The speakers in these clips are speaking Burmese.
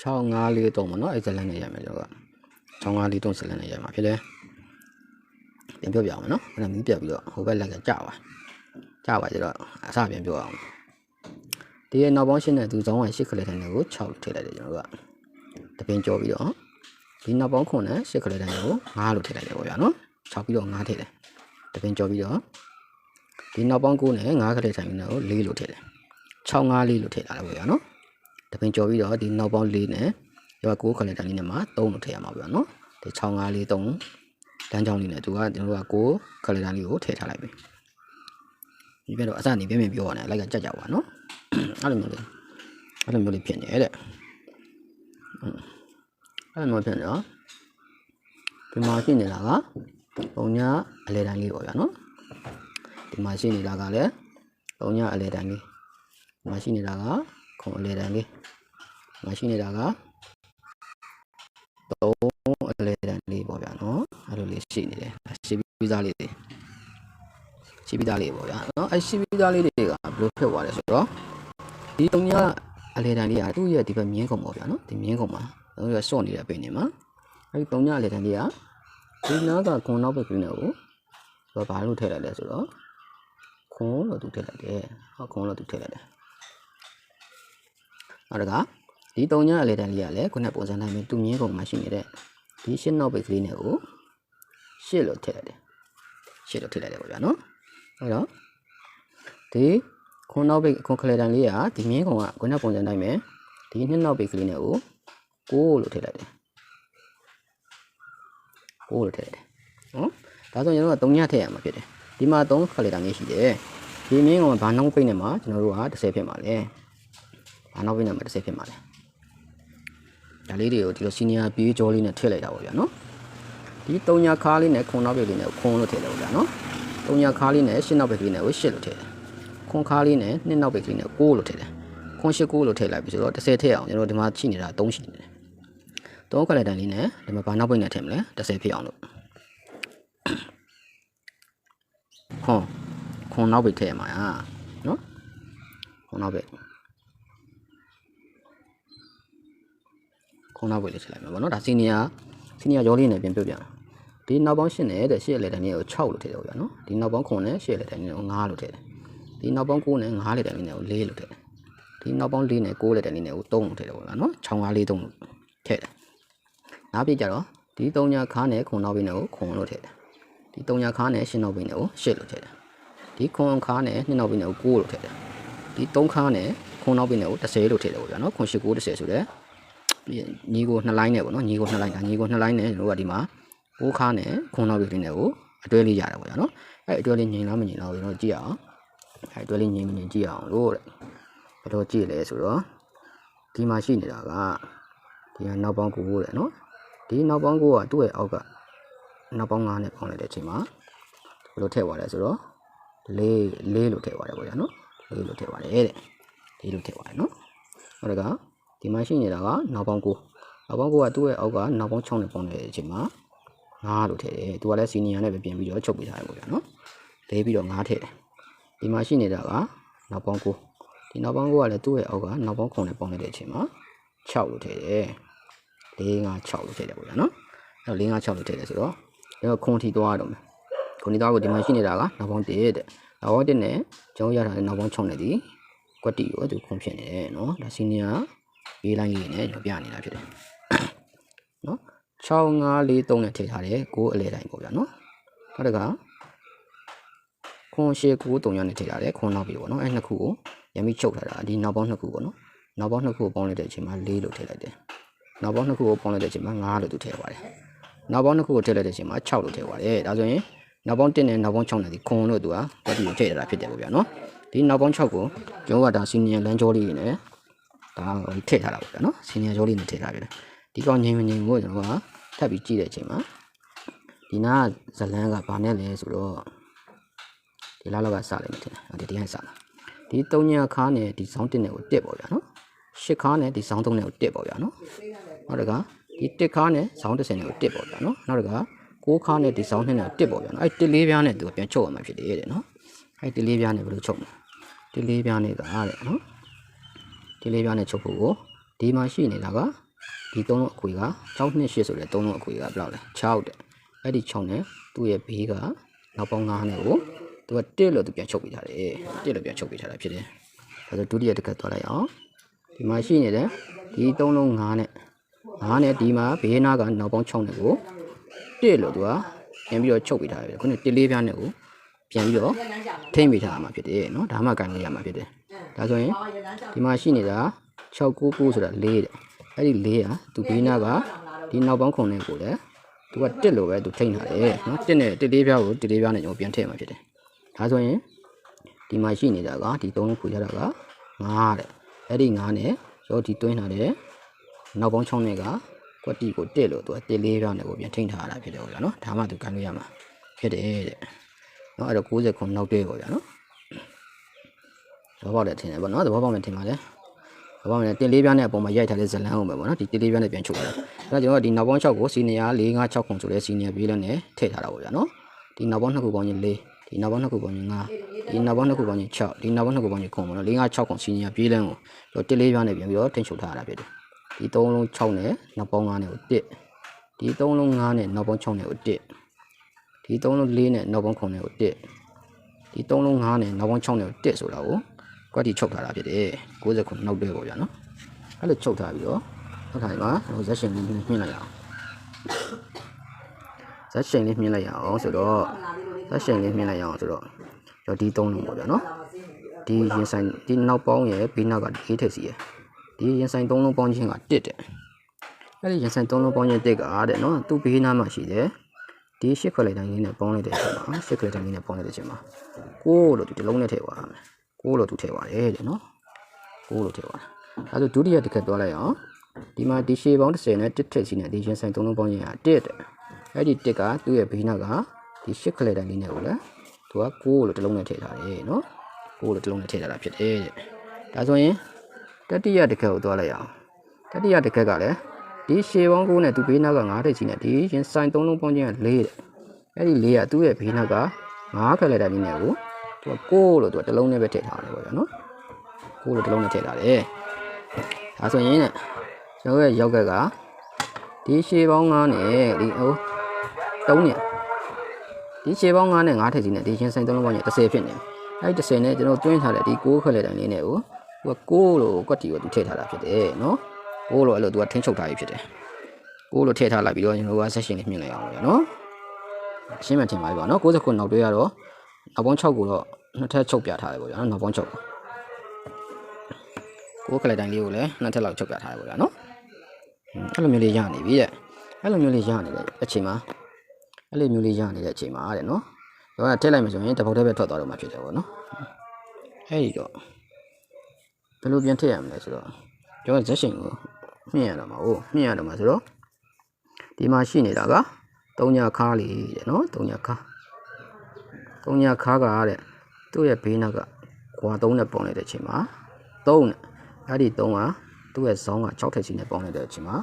6543ပေါ့နော်အဲ့ဇလန်နဲ့ရိုက်မယ်ကျွန်တော်က6543ဇလန်နဲ့ရိုက်မှာဖြစ်တယ်ပြန်ပြောပြအောင်နော်အဲ့ဒါမီးပြတ်ပြီးတော့ဟိုဘက်လက်ကကြာပါကြာပါကြတော့အစပြန်ပြောအောင်ဒီရဲ့နောက်ပေါင်းရှင်းတဲ့သူဇောင်းဝိုင်ရှစ်ခလက်တန်းကို6လို့ထည့်လိုက်တယ်ကျွန်တော်ကတပင်ကြော်ပြီးတော့ဒီနောက်ပေါင်းခွန်နဲ့ရှစ်ခလက်တန်းကို9လို့ထည့်လိုက်တယ်ပေါ့ဗျာနော်6ပြီးတော့9ထည့်တယ်တပင်ကြော်ပြီးတော့ဒီနောက်ပေါင်း9နဲ့9ခလက်တန်းကို4လို့ထည့်တယ်6 5 4လို့ထည့်လာတယ်ပေါ့ဗျာနော် တပင်ကြော်ပြီးတော့ဒီနောက်ပေါင်း၄နဲ့ရော9ခလက်တန်လေးနဲ့မှာ3လို့ထည့်ရမှာပေါ့နော်ဒီ6543တန်းချောင်းလေးနဲ့သူကကျွန်တော်တို့က9ခလက်တန်လေးကိုထည့်ထားလိုက်ပြီဒီပြတော့အစနေပြင်ပြင်ပြောရတယ်လိုက်ကကြက်ကြပါနော်အဲ့လိုမျိုးလေးအဲ့လိုမျိုးလေးဖြစ်နေတယ်အဲ့လိုမျိုးဖြစ်နေတော့ဒီမှာရှိနေတာကပုံညာအလဲတန်းလေးပေါ့ဗျာနော်ဒီမှာရှိနေတာကလည်းပုံညာအလဲတန်းလေးဒီမှာရှိနေတာက ခုံအလဲတန်းလေးမရှိနေတာကသုံးအလဲတန်းလေးပေါ့ဗျာနော်အဲ့လိုလေးရှိနေတယ်ရှိပြီးသားလေးတွေရှိပြီးသားလေးပေါ့ဗျာနော်အဲ့ရှိပြီးသားလေးတွေကဘယ်လိုဖြစ်သွားလဲဆိုတော့ဒီတုံညာအလဲတန်းလေးကသူ့ရဲ့ဒီဘက်မြင်းကုံပေါ့ဗျာနော်ဒီမြင်းကုံမှာတို့ရစော့နေတဲ့ပင်နေမှာအဲ့ဒီတုံညာအလဲတန်းလေးကဒီနားကခွန်နောက်ဘက်ကလေးနဲ့ကိုဘာဘာလို့ထည့်လိုက်လဲဆိုတော့ခွန်လို့သူထည့်လိုက်တယ်ဟောခွန်လို့သူထည့်လိုက်တယ် နောက်တကဒီတုံညာအလေတန်းလေးကလည်းခုနပုံစံတိုင်းပဲသူမြင်းကုန်မှာရှိနေတဲ့ဒီရှင်းနောက်ပိတ်ကလေးနဲ့ကိုရှစ်လို့ထည့်လိုက်တယ်ရှစ်လို့ထည့်လိုက်တယ်ပေါ့ဗျာနော်အဲ့တော့ဒီခွန်နောက်ပိတ်ခွန်ခလေတန်းလေးကဒီမြင်းကုန်ကခုနပုံစံတိုင်းပဲဒီနှစ်နောက်ပိတ်ကလေးနဲ့ကိုကိုလို့ထည့်လိုက်တယ်ကိုလို့ထည့်လိုက်တယ်နော်ဒါဆိုရင်ကျွန်တော်ကတုံညာထည့်ရမှာဖြစ်တယ်ဒီမှာ3ခလေတန်းလေးရှိတယ်ဒီမြင်းကုန်ကဘာနောက်ပိတ်နဲ့မှာကျွန်တော်တို့က30ဖြစ်မှာလဲ ဘာနောက်ပိတ်နဲ့မှာ30ဖြစ်မှာလဲဒါလေးတွေကိုဒီလိုစီနီယာပြေးကြောလေးနဲ့ထည့်လိုက်တာပေါ့ဗျာနော်ဒီတုံညာခါလေးနဲ့ခွန်နောက်ပိတ်လေးနဲ့ခွန်လို့ထည့်တယ်ပေါ့ဗျာနော်တုံညာခါလေးနဲ့ရှင်းနောက်ပိတ်လေးနဲ့ကိုရှစ်လို့ထည့်တယ်ခွန်ခါလေးနဲ့နှစ်နောက်ပိတ်လေးနဲ့ကိုလို့ထည့်တယ်ခွန်ရှစ်ကိုလို့ထည့်လိုက်ပြီဆိုတော့30ထည့်အောင်ကျွန်တော်ဒီမှာရှိနေတာ3ရှိနေတယ်3ခလက်တန်လေးနဲ့ဒီမှာဘာနောက်ပိတ်နဲ့ထည့်မလဲ30ဖြစ်အောင်လို့ခွန်ခွန်နောက်ပိတ်ထည့်ရမှာနော်ခွန်နောက်ပိ ခုံနောက်ဝေးလေးချက်လိုက်မယ်ပေါ့နော်ဒါစီနီယာစီနီယာရောလေးနဲ့ပြန်ပြုတ်ပြန်ဒီနောက်ပေါင်း8နဲ့တဲ့8လက်တန်းလေးကို6လို့ထည့်တယ်ဗျာနော်ဒီနောက်ပေါင်း9နဲ့8လက်တန်းလေးကို9လို့ထည့်တယ်ဒီနောက်ပေါင်း9နဲ့9လက်တန်းလေးကို4လို့ထည့်တယ်ဒီနောက်ပေါင်း4နဲ့9လက်တန်းလေးကို3လို့ထည့်တယ်ပေါ့ဗျာနော်6 5 4 3လို့ထည့်တယ်နောက်ပြကြတော့ဒီ3ညာခါနဲ့ခုံနောက်ဘင်းနဲ့ကိုခုံလို့ထည့်တယ်ဒီ3ညာခါနဲ့8နောက်ဘင်းနဲ့ကို8လို့ထည့်တယ်ဒီခုံခါနဲ့2နောက်ဘင်းနဲ့ကို9လို့ထည့်တယ်ဒီ3ခါနဲ့ခုံနောက်ဘင်းနဲ့ကို10လို့ထည့်တယ်ပေါ့ဗျာနော်ခုံ8 9 10ဆိုတဲ့ ညီကိုနှစ်လိုင်းနဲ့ပေါ့နော်ညီကိုနှစ်လိုင်းဒါညီကိုနှစ်လိုင်းနဲ့ကျွန်တော်ကဒီမှာကိုးခါနဲ့ခွန်နောက်ပြီးလေးနဲ့ကိုအတွဲလေးရတယ်ပေါ့နော်အဲအတွဲလေးငြိမ်လားမငြိမ်လားကျွန်တော်ကြည့်အောင်အဲအတွဲလေးငြိမ်မငြိမ်ကြည့်အောင်လို့တဲ့ဘယ်တော့ကြည့်လဲဆိုတော့ဒီမှာရှိနေတာကဒီကနောက်ပေါင်းကိုတဲ့နော်ဒီနောက်ပေါင်းကိုကသူ့ရဲ့အောက်ကနောက်ပေါင်း9နဲ့ပေါင်းလိုက်တဲ့အချိန်မှာဘယ်လိုထည့်သွားလဲဆိုတော့လေးလေးလို့ထည့်သွားတယ်ပေါ့ဗျာနော်လေးလို့ထည့်သွားတယ်တဲ့လေးလို့ထည့်သွားတယ်နော်ဟောတက ဒီမှာရှိနေတာကနောက်ပေါင်း9နောက်ပေါင်း9ကသူ့ရဲ့အောက်ကနောက်ပေါင်း6နဲ့ပေါင်းနေတဲ့အချိန်မှာ9လို့ထည့်တယ်သူကလည်းစီနီယာနဲ့ပဲပြင်ပြီးတော့ချုပ်ပေးထားတယ်ပေါ့ဗျာနော်လေးပြီးတော့9ထည့်တယ်ဒီမှာရှိနေတာကနောက်ပေါင်း9ဒီနောက်ပေါင်း9ကလည်းသူ့ရဲ့အောက်ကနောက်ပေါင်း9နဲ့ပေါင်းနေတဲ့အချိန်မှာ6လို့ထည့်တယ်4 5 6လို့ထည့်တယ်ပေါ့ဗျာနော်အဲ့တော့4 5 6လို့ထည့်တယ်ဆိုတော့အဲ့တော့ခွန်ထီသွားရတော့မယ်ခွန်ထီသွားကိုဒီမှာရှိနေတာကနောက်ပေါင်း1တဲ့နောက်ပေါင်း1နဲ့ကျွန်တော်ရထားတဲ့နောက်ပေါင်း6နဲ့ဒီကွက်တီကိုသူခွန်ဖြစ်နေတယ်နော်ဒါစီနီယာ ရေးလိုက်ရင်းနဲ့ကျွန်တော်ပြနေတာဖြစ်တယ်နော်6543နဲ့ထည့်ထားတယ်ကိုအလဲတိုင်းပေါ့ဗျာနော်နောက်တကခွန်ရှေ93ရနဲ့ထည့်ထားတယ်ခွန်နောက်ပြီပေါ့နော်အဲနှစ်ခုကိုရမ်းပြီးချုပ်ထားတာဒီနောက်ပေါင်းနှစ်ခုပေါ့နော်နောက်ပေါင်းနှစ်ခုကိုပေါင်းလိုက်တဲ့အချိန်မှာ4လို့ထည့်လိုက်တယ်နောက်ပေါင်းနှစ်ခုကိုပေါင်းလိုက်တဲ့အချိန်မှာ5လို့သူထည့်ပါတယ်နောက်ပေါင်းနှစ်ခုကိုထည့်လိုက်တဲ့အချိန်မှာ6လို့ထည့်ပါတယ်ဒါဆိုရင်နောက်ပေါင်း1နဲ့နောက်ပေါင်း6နဲ့ဒီခွန်လို့သူကပတ်တီကိုထည့်ထားတာဖြစ်တယ်ပေါ့ဗျာနော်ဒီနောက်ပေါင်း6ကိုကျွန်တော်ကဒါစီနီယံလမ်းကြောလေးနဲ့ ဒါထည့်ထားတာပေါ့ဗျာနော်စီနီယံကြောလေးနဲ့ထည့်ထားပြီလေဒီကောင်ငိမ့်မငိမ့်ကိုကျွန်တော်ကထပ်ပြီးကြည့်တဲ့အချိန်မှာဒီနားဇလန်းကဘာနဲ့လဲဆိုတော့ဒီလားလောက်ကစလိုက်မယ်ထင်တယ်ဒီတရားစလာဒီ၃ညခါနဲ့ဒီဆောင်းတင်နဲ့ကိုတက်ပေါ့ဗျာနော်ရှစ်ခါနဲ့ဒီဆောင်းသုံးနဲ့ကိုတက်ပေါ့ဗျာနော်နောက်တကဒီတစ်ခါနဲ့ဆောင်းတစ်ဆယ်နဲ့ကိုတက်ပေါ့ဗျာနော်နောက်တကကိုးခါနဲ့ဒီဆောင်းနှစ်နဲ့ကိုတက်ပေါ့ဗျာနော်အဲ့တစ်လေးပြားနဲ့သူကပြန်ချုပ်ရမှာဖြစ်တယ်တဲ့နော်အဲ့တစ်လေးပြားနဲ့ဘယ်လိုချုပ်မလဲတစ်လေးပြားနဲ့ကတဲ့နော် တစ်လေးပြားနဲ့ချုပ်ဖို့ကိုဒီမှာရှိနေတာက ဒီသုံးလုံးအခွေက6နှစ်8ဆိုတဲ့သုံးလုံးအခွေကဘယ်လောက်လဲ6တဲ့အဲ့ဒီ6နဲ့သူ့ရဲ့ဘေးကနောက်ပေါင်း9နဲ့ကိုသူက1လို့သူပြန်ချုပ်ပေးထားတယ်1လို့ပြန်ချုပ်ပေးထားတာဖြစ်တယ်ဒါဆိုဒုတိယတစ်ခါသွားလိုက်အောင်ဒီမှာရှိနေတဲ့ဒီသုံးလုံး9နဲ့9နဲ့ဒီမှာဘေးနာကနောက်ပေါင်း6နဲ့ကို1လို့သူကပြန်ပြီးတော့ချုပ်ပေးထားတယ်ခုန1လေးပြားနဲ့ကိုပြန်ပြီးတော့ထိမ့်ပေးထားမှာဖြစ်တယ်เนาะဒါမှကန်လို့ရမှာဖြစ်တယ် ဒါဆိုရင်ဒီမှာရှိနေတာ6 9 9ဆိုတာ4တဲ့အဲ့ဒီ4ဟာသူဘေးနားကဒီနောက်ပေါင်းခုံနဲ့ကိုလည်းသူကတက်လို့ပဲသူထိန်းထားတယ်နော်တက်နဲ့တက်လေးပြောင်းကိုတက်လေးပြောင်းနဲ့ကျွန်တော်ပြန်ထည့်မှာဖြစ်တယ်ဒါဆိုရင်ဒီမှာရှိနေတာကဒီ3ခုရတာက9တဲ့အဲ့ဒီ9နဲ့ရောဒီတွင်းထားတဲ့နောက်ပေါင်း6နဲ့ကကွက်တီကိုတက်လို့သူကတက်လေးပြောင်းနဲ့ကိုပြန်ထိန်းထားတာဖြစ်တယ်ဟုတ်လားနော်ဒါမှသူကန်လို့ရမှာဖြစ်တယ်တဲ့နော်အဲ့တော့69နောက်တွဲပေါ့ဗျာနော် သဘောပေါက်တယ်ထင်တယ်ပေါ့နော်သဘောပေါက်မယ်ထင်ပါတယ်သဘောပေါက်မယ်တင်လေးပြားနဲ့အပေါ်မှာရိုက်ထားတဲ့ဇလန်းအောင်ပဲပေါ့နော်ဒီတင်လေးပြားနဲ့ပြန်ချုပ်ရတယ်အဲ့တော့ကျွန်တော်ဒီနောက်ပေါင်း6ကိုစီနီယာ4 5 6ခုဆိုတဲ့စီနီယာပြေးလက်နဲ့ထည့်ထားတာပေါ့ဗျာနော်ဒီနောက်ပေါင်း2ခုပေါင်းရင်4ဒီနောက်ပေါင်း2ခုပေါင်းရင်5ဒီနောက်ပေါင်း2ခုပေါင်းရင်6ဒီနောက်ပေါင်း2ခုပေါင်းရင်9ပေါ့နော်4 5 6ခုစီနီယာပြေးလက်ကိုကျွန်တော်တင်လေးပြားနဲ့ပြန်ပြီးတော့ထည့်ချုပ်ထားရတာဖြစ်တယ်ဒီ3လုံး6နဲ့နောက်ပေါင်း9နဲ့ကို1ဒီ3လုံး9နဲ့နောက်ပေါင်း6နဲ့ကို1ဒီ3လုံး4နဲ့နောက်ပေါင်း9နဲ့ကို1ဒီ3လုံး5နဲ့နောက်ပေါင်း6နဲ့ကို1ဆိုတာကို ကွက်တီချုပ်ထားတာဖြစ်တယ်60ခုနောက်တွဲပေါ့ဗျာနော်အဲ့လိုချုပ်ထားပြီးတော့အခါဒီမှာကျွန်တော်ဇက်ရှင်လေးမြင်လိုက်ရအောင်ဇက်ရှင်လေးမြင်လိုက်ရအောင်ဆိုတော့ဇက်ရှင်လေးမြင်လိုက်ရအောင်ဆိုတော့ကျွန်တော်ဒီ3လုံးပေါ့ဗျာနော်ဒီရင်ဆိုင်ဒီနောက်ပေါင်းရဲ့ဘေးနောက်ကဒီထိပ်စီရဲ့ဒီရင်ဆိုင်3လုံးပေါင်းချင်းက1တဲ့အဲ့ဒီရင်ဆိုင်3လုံးပေါင်းချင်း1ကတဲ့နော်သူ့ဘေးနားမှာရှိတယ်ဒီရှစ်ခွက်လိုက်တိုင်းလေးနဲ့ပေါင်းလိုက်တဲ့အချိန်မှာရှစ်ခွက်လိုက်တိုင်းလေးနဲ့ပေါင်းလိုက်တဲ့အချိန်မှာကိုလို့ဒီတစ်လုံးနဲ့ထည့်သွားရမယ် ကိုလို့သူထည့်သွားတယ်တဲ့နော်ကိုလို့ထည့်သွားတယ်အဲဒါဆိုဒုတိယတစ်ခါသွားလိုက်အောင်ဒီမှာဒီရှေပေါင်း30နဲ့တစ်ထက်စီနဲ့ဒီရင်ဆိုင်3လုံးပေါင်းရင်က1တဲ့အဲ့ဒီ1ကသူ့ရဲ့ဘေးနားကဒီရှစ်ခွက်လိုက်တိုင်းလေးနဲ့ကိုလည်းသူကကိုလို့တစ်လုံးနဲ့ထည့်ထားတယ်နော်ကိုလို့တစ်လုံးနဲ့ထည့်ထားတာဖြစ်တယ်တဲ့ဒါဆိုရင်တတိယတစ်ခါကိုသွားလိုက်အောင်တတိယတစ်ခါကလည်းဒီရှေပေါင်း9နဲ့သူဘေးနားက9ထက်စီနဲ့ဒီရင်ဆိုင်3လုံးပေါင်းခြင်းက4တဲ့အဲ့ဒီ4ကသူ့ရဲ့ဘေးနားက9ခက်လိုက်တိုင်းလေးနဲ့ကို သူကကိုလို့သူကတစ်လုံးနဲ့ပဲထည့်ထားတယ်ပေါ့ဗျာနော်ကိုလို့တစ်လုံးနဲ့ထည့်ထားတယ်ဒါဆိုရင်တဲ့ကျွန်တော်ရဲ့ရောက်ကက်ကဒီရှေပေါင်း9နဲ့ဒီဟို3နဲ့ဒီရှေပေါင်း9နဲ့9ထက်စီနဲ့ဒီရင်ဆိုင်3လုံးပေါင်းခြင်း30ဖြစ်နေအဲ့ဒီ30နဲ့ကျွန်တော်တွင်းထားတဲ့ဒီ6ခက်လိုက်တိုင်းလေးနဲ့ကိုသူကကိုလို့ကွက်တီကိုသူထည့်ထားတာဖြစ်တယ်နော်ကိုလို့အဲ့လိုသူကထင်းချုပ်ထားပြီးဖြစ်တယ်ကိုလို့ထည့်ထားလိုက်ပြီးတော့ကျွန်တော်ကဆက်ရှင်လေးမြင်လိုက်အောင်ဗျာနော်ရှင်းမှထင်ပါပြီပေါ့နော်60ခုနောက်တွဲရတော့ နောက်ပေါင်း6ကိုတော့နှစ်ထပ်ချုပ်ပြထားတယ်ပေါ့ဗျာနော်နောက်ပေါင်း6ကိုခလိုက်တိုင်းလေးကိုလည်းနှစ်ထပ်လောက်ချုပ်ပြထားတယ်ပေါ့ဗျာနော်အဲ့လိုမျိုးလေးရနေပြီတဲ့အဲ့လိုမျိုးလေးရနေတဲ့အချိန်မှာအဲ့လိုမျိုးလေးရနေတဲ့အချိန်မှာတဲ့နော်ကျွန်တော်ကထည့်လိုက်မှဆိုရင်တပုတ်တည်းပဲထွက်သွားတော့မှဖြစ်တယ်ပေါ့နော်အဲ့ဒီတော့ဘယ်လိုပြန်ထည့်ရမလဲဆိုတော့ကျွန်တော်ဇက်ရှင်ကိုမြင့်ရတော့မှာဟုတ်မြင့်ရတော့မှာဆိုတော့ဒီမှာရှိနေတာက3ညခါလေးတဲ့နော်3ညခါ 3ညခါကတဲ့သူ့ရဲ့ဘေးနားကကွာ3နဲ့ပေါင်းလိုက်တဲ့အချိန်မှာ3နဲ့အဲ့ဒီ3ကသူ့ရဲ့ဇောင်းက6ထက်စီနဲ့ပေါင်းလိုက်တဲ့အချိန်မှာ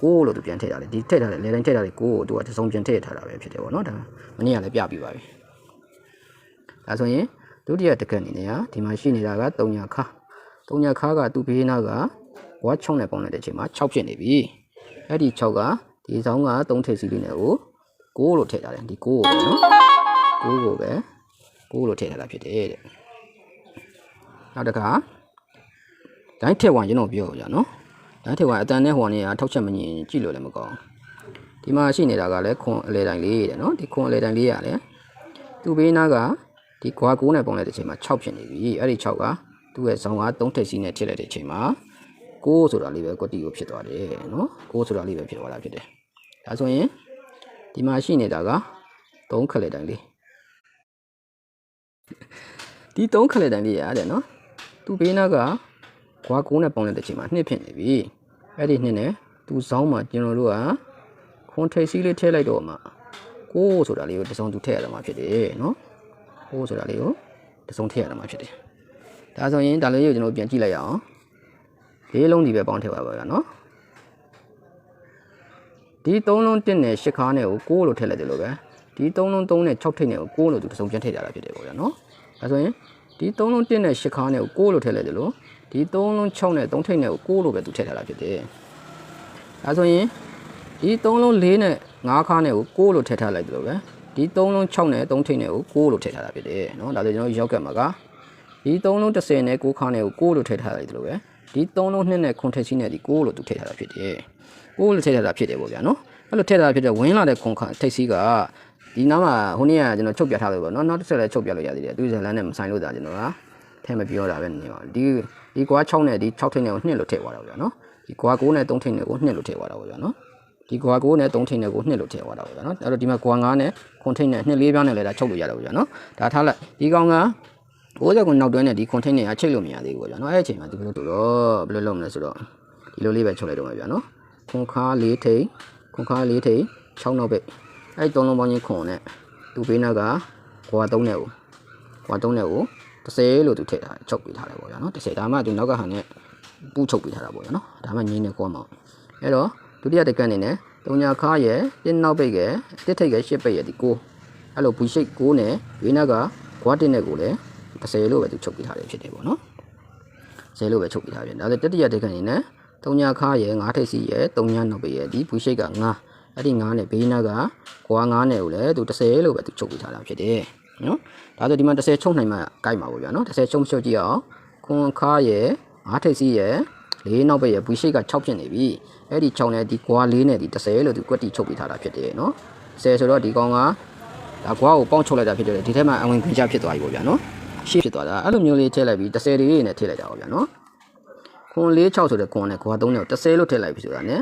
ကိုလို့သူပြန်ထည့်ထားတယ်ဒီထည့်ထားတယ်လေတိုင်းထည့်ထားတယ်ကိုကိုသူကတစ်စုံပြန်ထည့်ထားတာပဲဖြစ်တယ်ပေါ့နော်ဒါမနေ့ကလည်းပြပြပါပြီဒါဆိုရင်ဒုတိယတစ်ခက်အနေနဲ့ကဒီမှာရှိနေတာက3ညခါ3ညခါကသူ့ဘေးနားကဝါ6နဲ့ပေါင်းလိုက်တဲ့အချိန်မှာ6ဖြစ်နေပြီအဲ့ဒီ6ကဒီဇောင်းက3ထည့်စီလေးနဲ့ကိုကိုလို့ထည့်ထားတယ်ဒီကိုကိုပဲနော် ကိုကိုပဲကိုလို့ထည့်ထားတာဖြစ်တယ်တဲ့နောက်တစ်ခါဒိုင်းထည့်ဝိုင်းကျွန်တော်ပြောကြနော်ဒိုင်းထည့်ဝိုင်းအတန်နဲ့ဟိုကနေကထောက်ချက်မငင်ကြည့်လို့လည်းမကောင်းဒီမှာရှိနေတာကလည်းခွန်အလေတိုင်းလေးတဲ့နော်ဒီခွန်အလေတိုင်းလေးရလည်းသူ့ဘေးနားကဒီခွာ9နဲ့ပုံလိုက်တဲ့အချိန်မှာ6ဖြစ်နေပြီအဲ့ဒီ6ကသူ့ရဲ့ဇောင်းက3ထည့်စီနဲ့ထည့်လိုက်တဲ့အချိန်မှာ6ဆိုတာလေးပဲကွတီကိုဖြစ်သွားတယ်နော်6ဆိုတာလေးပဲဖြစ်သွားတာဖြစ်တယ်ဒါဆိုရင်ဒီမှာရှိနေတာက3ခက်လက်တိုင်းလေး ဒီ3ခက်လက်တိုင်းလေးရတယ်နော်သူ့ဘေးနားကခွာ9နဲ့ပေါင်းလိုက်တဲ့အချိန်မှာ2ဖြစ်နေပြီအဲ့ဒီ2နဲ့သူ့ဇောင်းမှာကျွန်တော်တို့ကခွန်ထိပ်စီးလေးထည့်လိုက်တော့မှ6ဆိုတာလေးကိုတစ်စုံသူထည့်ရတာမှဖြစ်တယ်နော်6ဆိုတာလေးကိုတစ်စုံထည့်ရတာမှဖြစ်တယ်ဒါဆိုရင်ဒါလေးကိုကျွန်တော်ပြန်ကြည့်လိုက်ရအောင်လေးလုံးဒီပဲပေါင်းထည့်ပါပါဗျာနော်ဒီ3လုံး1နဲ့8ခါနဲ့ကို6လို့ထည့်လိုက်တယ်လို့ပဲ ဒီ3လုံး3နဲ့6ထိပ်နဲ့ကို6လို့သူတစ်စုံပြန်ထည့်ကြတာဖြစ်တယ်ပေါ့ဗျာနော်ဒါဆိုရင်ဒီ3လုံး1နဲ့8ခါနဲ့ကို6လို့ထည့်လိုက်တယ်လို့ဒီ3လုံး6နဲ့3ထိပ်နဲ့ကို6လို့ပဲသူထည့်ထားတာဖြစ်တယ်ဒဒါဆိုရင်ဒီ3လုံး4နဲ့5ခါနဲ့ကို6လို့ထည့်ထားလိုက်တယ်လို့ပဲဒီ3လုံး6နဲ့3ထိပ်နဲ့ကို6လို့ထည့်ထားတာဖြစ်တယ်နော်ဒါဆိုကျွန်တော်ရောက်ကတ်မှာကဒီ3လုံး30နဲ့6ခါနဲ့ကို6လို့ထည့်ထားလိုက်တယ်လို့ပဲဒီ3လုံး2နဲ့9ထိပ်စီးနဲ့ဒီ6လို့သူထည့်ထားတာဖြစ်တယ်6လို့ထည့်ထားတာဖြစ်တယ်ပေါ့ဗျာနော်အဲ့လိုထည့်ထားတာဖြစ်တဲ့ဝင်လာတဲ့ခွန်ခါထိပ်စီးက ဒီနားမှာဟိုနေ့ကကျွန်တော်ချုပ်ပြထားလို့ပေါ့နော်နောက်တစ်ဆက်လည်းချုပ်ပြလို့ရသေးတယ်သူဇလန်းနဲ့မဆိုင်လို့ဒါကျွန်တော်ကထဲမပြောတာပဲနေပါဒီဒီကွာ6နဲ့ဒီ6ထိပ်နဲ့ကို2လို့ထည့်သွားတာပေါ့ဗျာနော်ဒီကွာ9နဲ့3ထိပ်နဲ့ကို2လို့ထည့်သွားတာပေါ့ဗျာနော်ဒီကွာ9နဲ့3ထိပ်နဲ့ကို2လို့ထည့်သွားတာပေါ့ဗျာနော်အဲ့တော့ဒီမှာကွာ9နဲ့ခွန်ထိပ်နဲ့2လေးပြားနဲ့လည်းဒါချုပ်လို့ရတော့ဗျာနော်ဒါထားလိုက်ဒီကောင်က60ခုနောက်တွဲနဲ့ဒီခွန်ထိပ်နဲ့အချိတ်လို့မရသေးဘူးပေါ့ဗျာနော်အဲ့အချိန်မှာဒီဘယ်လိုတို့တော့ဘယ်လိုလုပ်မလဲဆိုတော့ဒီလိုလေးပဲချုပ်လိုက်တော့မှာဗျာနော်ခွန်ခါ၄ထိပ်ခွန်ခါ၄ထိပ်6နောက်ပိတ် အဲ့3လုံးပေါင်းချင်းခွန်နဲ့သူ့ဘေးနောက်ကကွာ3နဲ့ကိုကွာ3နဲ့ကို30လို့သူထည့်ထားချုပ်ပေးထားတယ်ပေါ့ဗျာနော်30ဒါမှသူနောက်ကဟန်နဲ့ပူချုပ်ပေးထားတာပေါ့ဗျာနော်ဒါမှငင်းနေကောမှာအဲ့တော့ဒုတိယတကန့်အနေနဲ့တုံညာခါရဲ့တင်းနောက်ပိတ်ရဲ့တစ်ထိတ်ရဲ့ရှစ်ပိတ်ရဲ့ဒီကိုအဲ့လိုဘူးရှိတ်ကိုနဲ့ဘေးနားကကွာတင်တဲ့ကိုလည်း30လို့ပဲသူချုပ်ပြထားတယ်ဖြစ်တယ်ပေါ့နော်10လို့ပဲချုပ်ပြထားပြန်ဒါဆိုတတိယတကန့်အနေနဲ့တုံညာခါရဲ့ငါးထိတ်စီရဲ့တုံညာနောက်ပိတ်ရဲ့ဒီဘူးရှိတ်ကငါး အဲ့ဒီငါးနဲ့ဘေးနားကကွာငါးနဲ့ကိုလည်းသူ30လို့ပဲသူချုပ်ပြထားတာဖြစ်တယ်နော်ဒါဆိုဒီမှာ30ချုပ်နိုင်မှကြိုက်မှာပေါ့ဗျာနော်30ချုပ်ချုပ်ကြည့်အောင်ခွန်ခါရဲ့ငါးထိတ်စီရဲ့လေးနောက်ပိတ်ရဲ့ဘူးရှိတ်က6ဖြစ်နေပြီအဲ့ဒီ6နဲ့ဒီကွာ၄နဲ့ဒီ30လို့ဒီကွက်တီချုပ်ပေးထားတာဖြစ်တယ်နော်10ဆိုတော့ဒီကောင်ကဒါကွာကိုပေါင်းချုပ်လိုက်တာဖြစ်တယ်ဒီထဲမှာအဝင်ခွင့်ချဖြစ်သွားပြီပေါ့ဗျာနော်ရှေ့ဖြစ်သွားတာအဲ့လိုမျိုးလေးထည့်လိုက်ပြီး30လေးနဲ့ထည့်လိုက်တာပေါ့ဗျာနော်ခွန်4 6ဆိုတဲ့ခွန်နဲ့ကွာ3နဲ့30လို့ထည့်လိုက်ပြီဆိုတာ ਨੇ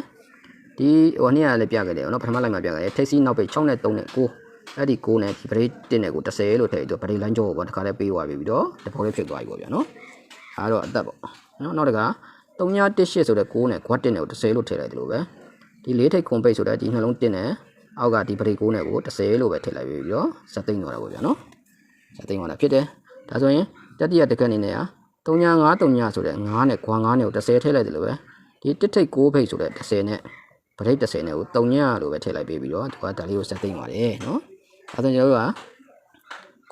ဒီဟိုနေ့ကလည်းပြခဲ့တယ်နော်ပထမလိုက်မှာပြခဲ့တယ်ထိပ်စီနောက်ပိတ်6နဲ့3နဲ့9အဲ့ဒီ9နဲ့ဒီဗရိတ်1နဲ့ကို30လို့ထည့်ပြီးတော့ဗရိတ်လိုင်းကြောကိုပေါ့တခါလေးပေးသွားပြီပြီးတော့တဘောလေးဖြစ်သွားပြီပေါ့ဗျာနော်အဲ့တော့အသက်ပေါ့နော်နောက်တက318ဆိုတဲ့9နဲ့ quad 1နဲ့ကို30လို့ထည့်လိုက်တယ်လို့ပဲဒီလေးထိပ်ခွန်ပိတ်ဆိုတဲ့ဒီနှလုံး1နဲ့အောက်ကဒီဗရိတ်9နဲ့ကို30လို့ပဲထည့်လိုက်ပြီးတော့ဇက်သိမ့်သွားတာပေါ့ဗျာနော်ဇက်သိမ့်သွားတာဖြစ်တယ်ဒါဆိုရင်တတိယတကက်အနေနဲ့က3953ဆိုတဲ့9နဲ့ quad 9နဲ့ကို30ထည့်လိုက်တယ်လို့ပဲဒီတစ်ထိပ်6ဖိတ်ဆိုတဲ့30နဲ့ ဗရိတ်30နဲ့ကို3လို့ပဲထည့်လိုက်ပြီးပြီးတော့သူကဒါလေးကိုဇက်သိမ့်ပါတယ်နော်ဒါဆိုကျွန်တော်တို့က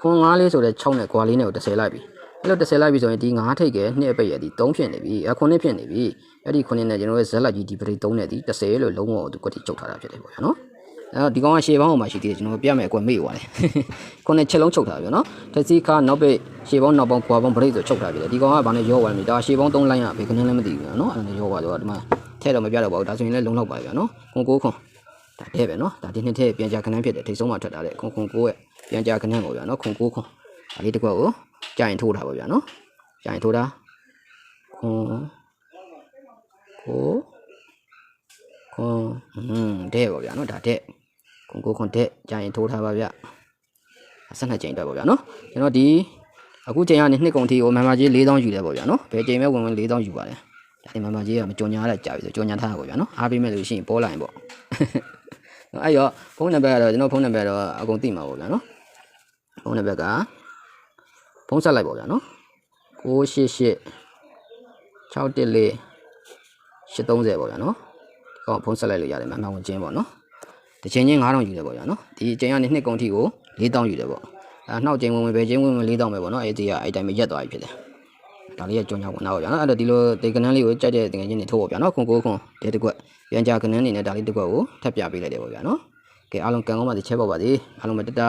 ခွန်9လေးဆိုတဲ့6နဲ့ quad လေးနဲ့ကို30လိုက်ပြီအဲ့လို30လိုက်ပြီဆိုရင်ဒီ9ထိပ်က2ပိတ်ရဒီ3ဖြစ်နေပြီအ9ဖြစ်နေပြီအဲ့ဒီ9နဲ့ကျွန်တော်ရဲ့ဇက်လက်ကြီးဒီပရိ3နဲ့ဒီ30လို့လုံးဝသူကွက်တိချုပ်ထားတာဖြစ်တယ်ပေါ့နော်အဲ့တော့ဒီကောင်ကရှေ့ပေါင်းဟိုမှာရှိသေးတယ်ကျွန်တော်ပြမယ်အကွက်မေ့သွားတယ်9နဲ့ချက်လုံးချုပ်ထားပြီနော်တက်စီခါနောက်ပိတ်ရှေ့ပေါင်းနောက်ပေါင်းခွာပေါင်းပရိဆိုချုပ်ထားပြီလေဒီကောင်ကဘာနဲ့ရောသွားပြီဒါရှေ့ပေါင်း3လိုင်းကဘေကနင်းလည်းမသိဘူးနော်အဲ့ဒါနဲ့ရောသွားတော့ဒီမှာ ထဲတော့မပြတော့ပါဘူးဒါဆိုရင်လည်းလုံးလောက်ပါပြီနော်ခွန်9ခွန်ဒါတဲ့ပဲနော်ဒါဒီနှစ်ထဲပြန်ကြခဏန်းဖြစ်တယ်ထိတ်ဆုံးမှထွက်တာတဲ့ခွန်ခွန်9ရဲ့ပြန်ကြခဏန်းပေါ့ဗျာနော်ခွန်9ခွန်ဒါလေးတစ်ခွက်ကိုကြာရင်ထိုးတာပေါ့ဗျာနော်ကြိုင်ထိုးတာခွန်ကိုခွန်ဟွန်းတဲ့ပေါ့ဗျာနော်ဒါတဲ့ခွန်ကိုခွန်တဲ့ကြိုင်ထိုးထားပါဗျဆက်နှစ်ကြိမ်တော့ပေါ့ဗျာနော်ကျွန်တော်ဒီအခုချိန်ကနေနှစ်ကုန်ထိကိုမန်မာကြီး4000ယူတယ်ပေါ့ဗျာနော်ဘယ်ချိန်မဲ့ဝင်ဝင်4000ယူပါတ ယ်ဒါဒီမန်မာကြီးကမကြုံညာရကြာပြီဆိုကြုံညာထားတာပေါ့ဗျာနော်အားပေးမဲ့လို့ရှိရင်ပေါ်လာရင်ပေါ့အဲ့ရောဖုန်းနံပါတ်ကတော့ကျွန်တော်ဖုန်းနံပါတ်တော့အကုန်သိမှာပေါ့ဗျာနော်ဖုန်းနံပါတ်ကဖုန်းဆက်လိုက်ပေါ့ဗျာနော်988 614 830ပေါ့ဗျာနော်ဒီကောင်ဖုန်းဆက်လိုက်လို့ရတယ်မမှန်ဝင်ချင်းပေါ့နော်တစ်ချိန်ချင်း9000ယူတယ်ပေါ့ဗျာနော်ဒီအချိန်ကနေနှစ်ကုန်ထိကို4000ယူတယ်ပေါ့အဲနောက်ချိန်ဝင်ဝင်ပဲချိန်ဝင်ဝင်4000ပဲပေါ့နော်အဲ့ဒီကအဲ့တိုင်းပဲရက်သွားပြီဖြစ်တယ် ဒါလေးကကြောင်ကြောင်ဝင်တော့ဗျာနော်အဲ့တော့ဒီလိုတေကနန်းလေးကိုကြိုက်တဲ့တကယ်ချင်းတွေထိုးပေါ့ဗျာနော်ခွန်ကိုခွန်တဲတစ်ကွက်ပြန်ကြကနန်းနေနဲ့ဒါလေးတစ်ကွက်ကိုထပ်ပြပေးလိုက်တယ်ပေါ့ဗျာနော်ကဲအားလုံးကံကောင်းပါစေချဲပေါ့ပါစေအားလုံးပဲတတ